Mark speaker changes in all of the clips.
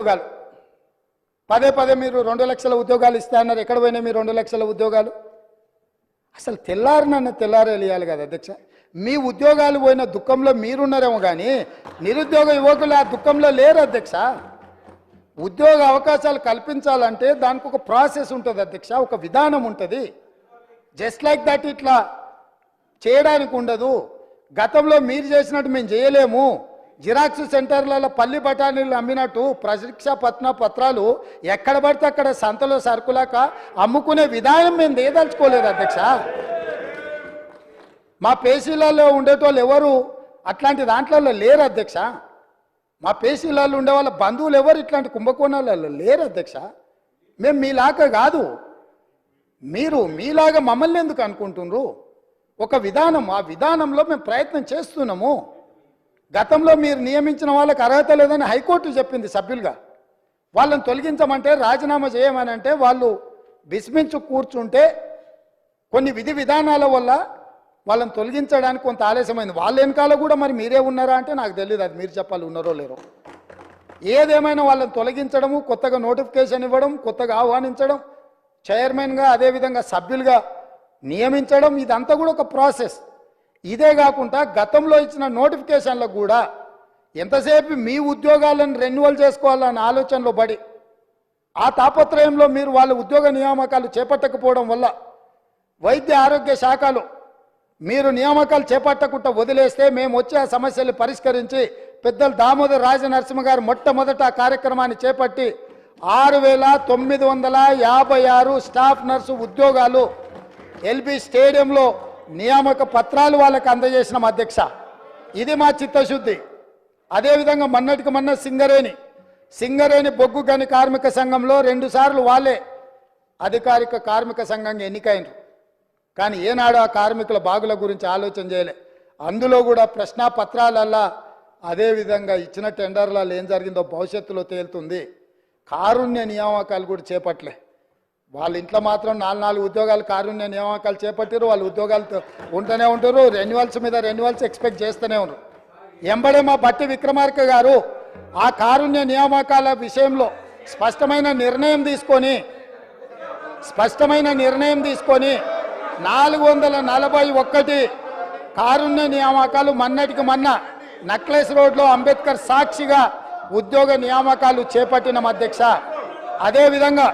Speaker 1: ఉద్యోగాలు. పదే పదే మీరు రెండు లక్షల ఉద్యోగాలు ఇస్తా అన్నారు. ఎక్కడ పోయినాయి మీ రెండు లక్షల ఉద్యోగాలు? అసలు తెల్లారినన్న తెల్లారే వెళ్ళాలి కదా అధ్యక్ష. మీ ఉద్యోగాలు పోయిన దుఃఖంలో మీరున్నారేమో కానీ నిరుద్యోగ యువకులు ఆ దుఃఖంలో లేరు అధ్యక్ష. ఉద్యోగ అవకాశాలు కల్పించాలంటే దానికి ఒక ప్రాసెస్ ఉంటుంది అధ్యక్ష ఒక విధానం ఉంటుంది. జస్ట్ లైక్ దట్ ఇట్లా చేయడానికి ఉండదు. గతంలో మీరు చేసినట్టు మేము చేయలేము. జిరాక్స్ సెంటర్లలో పల్లి బఠానీలు అమ్మినట్టు ప్రశిక్ష పత్న పత్రాలు ఎక్కడ పడితే అక్కడ సంతలో సరుకులాక అమ్ముకునే విధానం మేము దేదలుచుకోలేదు అధ్యక్ష. మా పేసీలలో ఉండేటోళ్ళు ఎవరు అట్లాంటి దాంట్లలో లేరు అధ్యక్ష. మా పేసీలలో ఉండే వాళ్ళ బంధువులు ఎవరు ఇట్లాంటి కుంభకోణాలలో లేరు అధ్యక్ష. మేము మీలాగా కాదు. మీరు మీలాగా మమ్మల్ని ఎందుకు అనుకుంటున్నారు? ఒక విధానం ఆ విధానంలో మేము ప్రయత్నం చేస్తున్నాము. గతంలో మీరు నియమించిన వాళ్ళకి అర్హత లేదని హైకోర్టు చెప్పింది సభ్యులుగా. వాళ్ళని తొలగించమంటే రాజీనామా చేయమని అంటే వాళ్ళు విస్మించు కూర్చుంటే కొన్ని విధి విధానాల వల్ల వాళ్ళని తొలగించడానికి కొంత ఆలస్యమైంది. వాళ్ళ వెనకాల కూడా మరి మీరే ఉన్నారా అంటే నాకు తెలియదు అది మీరు చెప్పాలి ఉన్నారో లేరో. ఏదేమైనా వాళ్ళని తొలగించడము కొత్తగా నోటిఫికేషన్ ఇవ్వడం కొత్తగా ఆహ్వానించడం చైర్మన్గా అదేవిధంగా సభ్యులుగా నియమించడం ఇదంతా కూడా ఒక ప్రాసెస్. ఇదే కాకుండా గతంలో ఇచ్చిన నోటిఫికేషన్లకు కూడా ఎంతసేపు మీ ఉద్యోగాలను రెన్యువల్ చేసుకోవాలన్న ఆలోచనలో పడి ఆ తాపత్రయంలో మీరు వాళ్ళ ఉద్యోగ నియామకాలు చేపట్టకపోవడం వల్ల వైద్య ఆరోగ్య శాఖలో మీరు నియామకాలు చేపట్టకుండా వదిలేస్తే మేము వచ్చి ఆ సమస్యలు పరిష్కరించి పెద్దలు దామోదర్ రాజనరసింహ గారు మొట్టమొదట ఆ కార్యక్రమాన్ని చేపట్టి ఆరు వేల తొమ్మిది వందల యాభై ఆరు స్టాఫ్ నర్సు ఉద్యోగాలు ఎల్బి స్టేడియంలో నియామక పత్రాలు వాళ్ళకి అందజేసినాం అధ్యక్ష. ఇది మా చిత్తశుద్ధి. అదేవిధంగా మొన్నటికి మొన్న సింగరేణి. సింగరేణి బొగ్గు గని కార్మిక సంఘంలో రెండుసార్లు వాళ్ళే అధికారిక కార్మిక సంఘంగా ఎన్నికైనరు. కానీ ఏనాడు ఆ కార్మికుల బాగుల గురించి ఆలోచన చేయలే. అందులో కూడా ప్రశ్నా పత్రాలల్లా అదేవిధంగా ఇచ్చిన టెండర్లలో ఏం జరిగిందో భవిష్యత్తులో తేలుతుంది. కారుణ్య నియామకాలు కూడా చేపట్లే వాళ్ళ ఇంట్లో మాత్రం నాలుగు నాలుగు ఉద్యోగాలు కారుణ్య నియామకాలు చేపట్టారు వాళ్ళు ఉద్యోగాలు ఉంటూనే ఉంటారు రెన్యువల్స్ మీద రెన్యువల్స్ ఎక్స్పెక్ట్ చేస్తూనే ఉన్నారు ఎంబడే మా బట్టి విక్రమార్క గారు ఆ కారుణ్య నియామకాల విషయంలో స్పష్టమైన నిర్ణయం తీసుకొని స్పష్టమైన నిర్ణయం తీసుకొని నాలుగు వందల నలభై ఒక్కటి కారుణ్య నియామకాలు మన్నటికి మన్న నక్లెస్ రోడ్లో అంబేద్కర్ సాక్షిగా ఉద్యోగ నియామకాలు చేపట్టిన అధ్యక్ష. అదేవిధంగా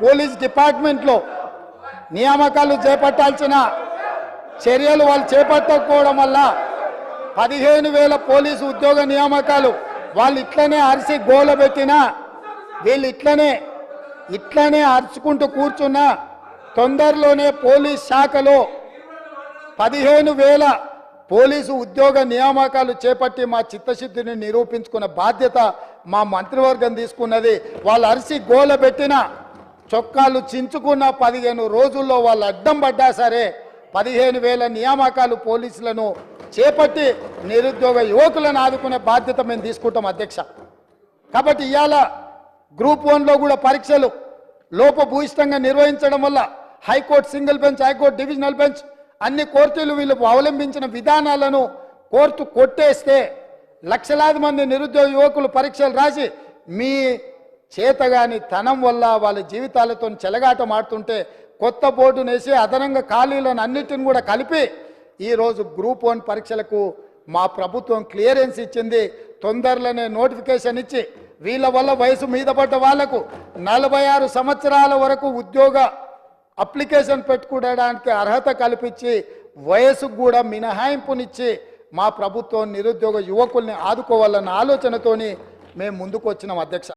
Speaker 1: పోలీస్ డిపార్ట్మెంట్లో నియామకాలు చేపట్టాల్సిన చర్యలు వాళ్ళు చేపట్టకపోవడం వల్ల పదిహేను వేల పోలీసు ఉద్యోగ నియామకాలు వాళ్ళు ఇట్లనే అరిసి గోల పెట్టినా వీళ్ళు ఇట్లనే ఇట్లనే అరుచుకుంటూ కూర్చున్న తొందరలోనే పోలీస్ శాఖలో పదిహేను వేల పోలీసు ఉద్యోగ నియామకాలు చేపట్టి మా చిత్తశుద్ధిని నిరూపించుకున్న బాధ్యత మా మంత్రివర్గం తీసుకున్నది. వాళ్ళు అరిసి గోల పెట్టినా చొక్కాలు చించుకున్న పదిహేను రోజుల్లో వాళ్ళు అడ్డం పడ్డా సరే పదిహేను వేల నియామకాలు పోలీసులను చేపట్టి నిరుద్యోగ యువకులను ఆదుకునే బాధ్యత మేము తీసుకుంటాం అధ్యక్ష. కాబట్టి ఇవాళ గ్రూప్ వన్లో కూడా పరీక్షలు లోపభూయిష్టంగా నిర్వహించడం వల్ల high court single bench high court divisional bench అన్ని కోర్టులు వీళ్ళు అవలంబించిన విధానాలను కోర్టు కొట్టేస్తే లక్షలాది మంది నిరుద్యోగ యువకులు పరీక్షలు రాసి మీ చేతగాని తనం వల్ల వాళ్ళ జీవితాలతో చెలగాటం ఆడుతుంటే కొత్త బోర్డును వేసి అదనంగా ఖాళీలను అన్నిటిని కూడా కలిపి ఈరోజు గ్రూప్ వన్ పరీక్షలకు మా ప్రభుత్వం క్లియరెన్స్ ఇచ్చింది. తొందరలోనే నోటిఫికేషన్ ఇచ్చి వీళ్ళ వల్ల వయసు మీద పడ్డ వాళ్ళకు నలభై ఆరు సంవత్సరాల వరకు ఉద్యోగ అప్లికేషన్ పెట్టుకోవడానికి అర్హత కల్పించి వయసుకు కూడా మినహాయింపునిచ్చి మా ప్రభుత్వం నిరుద్యోగ యువకుల్ని ఆదుకోవాలన్న ఆలోచనతోని మేము ముందుకు వచ్చినాం అధ్యక్ష.